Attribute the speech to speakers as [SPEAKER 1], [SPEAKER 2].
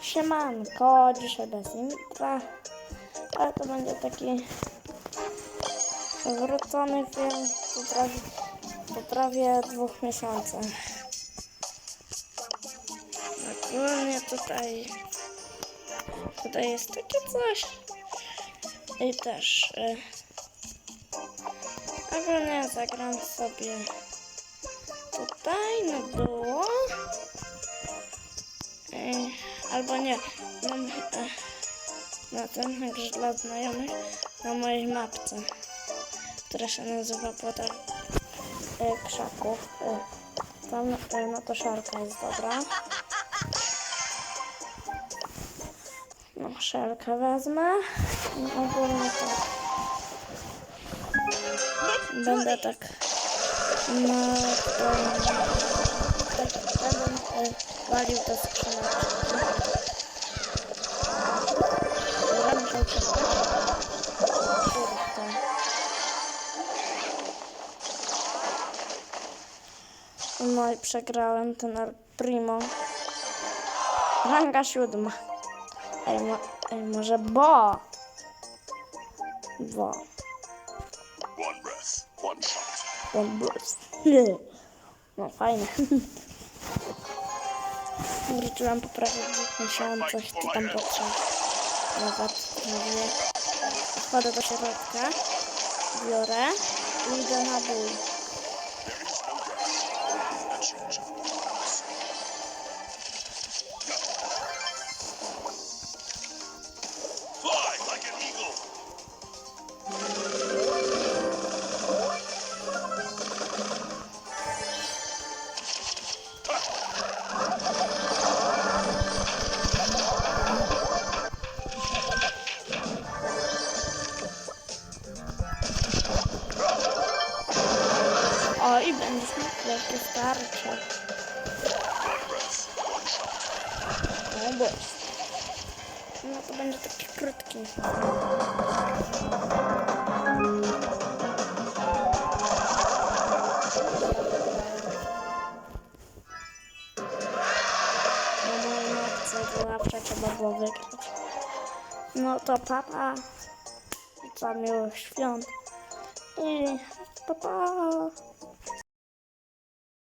[SPEAKER 1] Siemanko, dzisiaj bez intra, ale to będzie taki wrócony film po prawie, po prawie dwóch miesiącach. Ogólnie tutaj, tutaj jest takie coś i też y, ogólnie zagram sobie tutaj na duo. Albo nie, mam e, na ten grze dla znajomych na mojej mapce, która się nazywa Płotek e, Krzaków. E, tam e, no to szarka jest dobra. No, szelkę wezmę. No, ogólnie tak. Będę tak na tak będę e, walił te skrzyneczki. No i przegrałem ten El Primo. Ranga siódma. Ej, mo ej może bo? Bo.
[SPEAKER 2] One breath, one shot.
[SPEAKER 1] One. Nie. No fajne. Wróciłam po prawie dwóch miesiącach, czy tam po trzech. Nawet prawie. Wchodzę do środka, biorę i idę na bój. Dios. I
[SPEAKER 2] breath, one shot.
[SPEAKER 1] No bo. No to będzie taki krótki. Trzeba było wygrać. No to papa. Co miłych świąt. I papa.